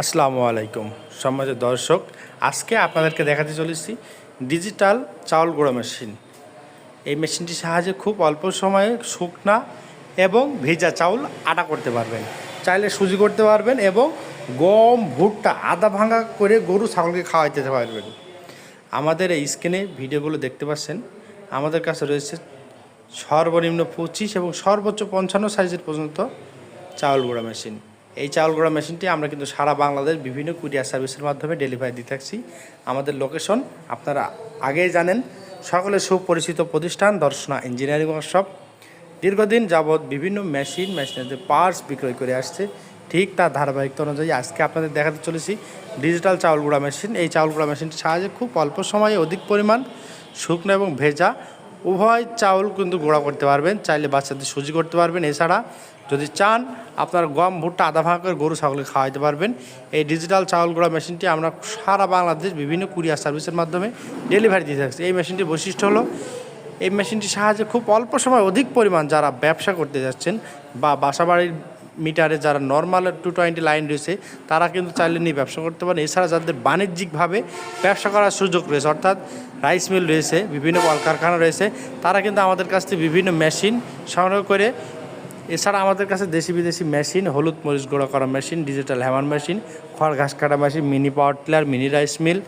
আসসালামু আলাইকুম সম্মানিত দর্শক, আজকে আপনাদেরকে দেখাতে চলেছি ডিজিটাল চাউল গুঁড়ো মেশিন। এই মেশিনটির সাহায্যে খুব অল্প সময়ে শুকনা এবং ভেজা চাউল আটা করতে পারবেন। চাইলে সুজি করতে পারবেন এবং গম, ভুট্টা, আদা ভাঙা করে গরু, ছাগলকে খাওয়াইতে পারবেন। আমাদের এই স্ক্রিনে ভিডিওগুলো দেখতে পাচ্ছেন। আমাদের কাছে রয়েছে সর্বনিম্ন পঁচিশ এবং সর্বোচ্চ পঞ্চান্ন সাইজের পর্যন্ত চাউল গুঁড়া মেশিন। এই চাউল গুঁড়া মেশিনটি আমরা কিন্তু সারা বাংলাদেশ বিভিন্ন কুরিয়ার সার্ভিসের মাধ্যমে ডেলিভারি দিয়ে থাকছি। আমাদের লোকেশন, আপনারা আগেই জানেন সকলের সুপরিচিত প্রতিষ্ঠান, দর্শনা ইঞ্জিনিয়ারিং ওয়ার্কশপ। দীর্ঘদিন যাবৎ বিভিন্ন মেশিন মেশিনের পার্টস বিক্রয় করে আসছে। ঠিক তার ধারাবাহিকতা অনুযায়ী আজকে আপনাদের দেখাতে চলেছি ডিজিটাল চাউল গুঁড়া মেশিন। এই চাউল গুঁড়া মেশিনটির সাহায্যে খুব অল্প সময়ে অধিক পরিমাণ শুকনো এবং ভেজা উভয় চাউল কিন্তু গুঁড়া করতে পারবেন, চাইলে বাচ্চাদের সুজি করতে পারবেন। এছাড়া যদি চান, আপনার গম, ভুট্টা আধা ভাঙা করে গরু, ছাগলকে খাওয়াইতে পারবেন। এই ডিজিটাল চাউল গুঁড়া মেশিনটি আমরা সারা বাংলাদেশ বিভিন্ন কুরিয়ার সার্ভিসের মাধ্যমে ডেলিভারি দিয়ে থাকছি এই মেশিনটির বৈশিষ্ট্য হলো, এই মেশিনটির সাহায্যে খুব অল্প সময় অধিক পরিমাণ যারা ব্যবসা করতে যাচ্ছেন বা বাসাবাড়ির মিটারে যারা নর্মাল টু টোয়েন্টি লাইন রয়েছে, তারা কিন্তু চাইলে নিয়ে ব্যবসা করতে পারেন। এছাড়া যাদের বাণিজ্যিকভাবে ব্যবসা করার সুযোগ রয়েছে, অর্থাৎ রাইস মিল রয়েছে, বিভিন্ন কলকারখানা রয়েছে, তারা কিন্তু আমাদের কাছ থেকে বিভিন্ন মেশিন সংগ্রহ করে, এছাড়া আমাদের কাছে দেশি বিদেশি মেশিন হলুদ মরিচ গুঁড়ো করা মেশিন ডিজিটাল হ্যামার মেশিন খড় ঘাস কাটা machine mini power tiller mini rice mill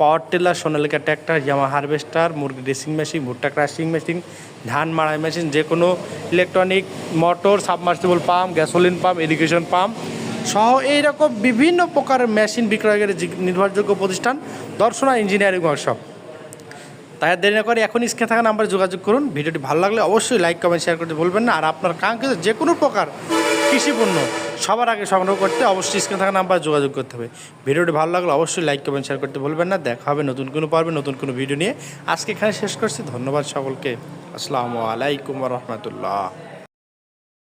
power tiller, Sonalika tractor জামা হারভেস্টার মুরগি ড্রেসিং মেশিন ভুট্টা ক্রাশিং মেশিন ধান মাড়াই মেশিন যে কোনো electronic motor submersible pump gasoline pump irrigation pump সহ এইরকম বিভিন্ন প্রকারের মেশিন বিক্রয়ের নির্ভরযোগ্য প্রতিষ্ঠান, দর্শনা ইঞ্জিনিয়ারিং ওয়ার্কশপ তাই দেরি না করে এখন স্ক্রিনে থাকা নাম্বারে যোগাযোগ করুন। ভিডিওটি ভালো লাগলে অবশ্যই লাইক কমেন্ট শেয়ার করতে বলবেন না। আর আপনার কাঙ্ক্ষিত যে কোনো প্রকার কৃষি পণ্য সবার আগে সংগ্রহ করতে অবশ্যই স্ক্রিনে থাকা নাম্বার যোগাযোগ করতে হবে। ভিডিওটি ভালো লাগলে অবশ্যই লাইক কমেন্ট শেয়ার করতে ভুলবেন না। দেখা হবে নতুন কোনো পর্বে, নতুন কোনো ভিডিও নিয়ে। আজকে এখানে শেষ করছি। ধন্যবাদ সকলকে। আসসালামু আলাইকুম রহমতুল্লাহ।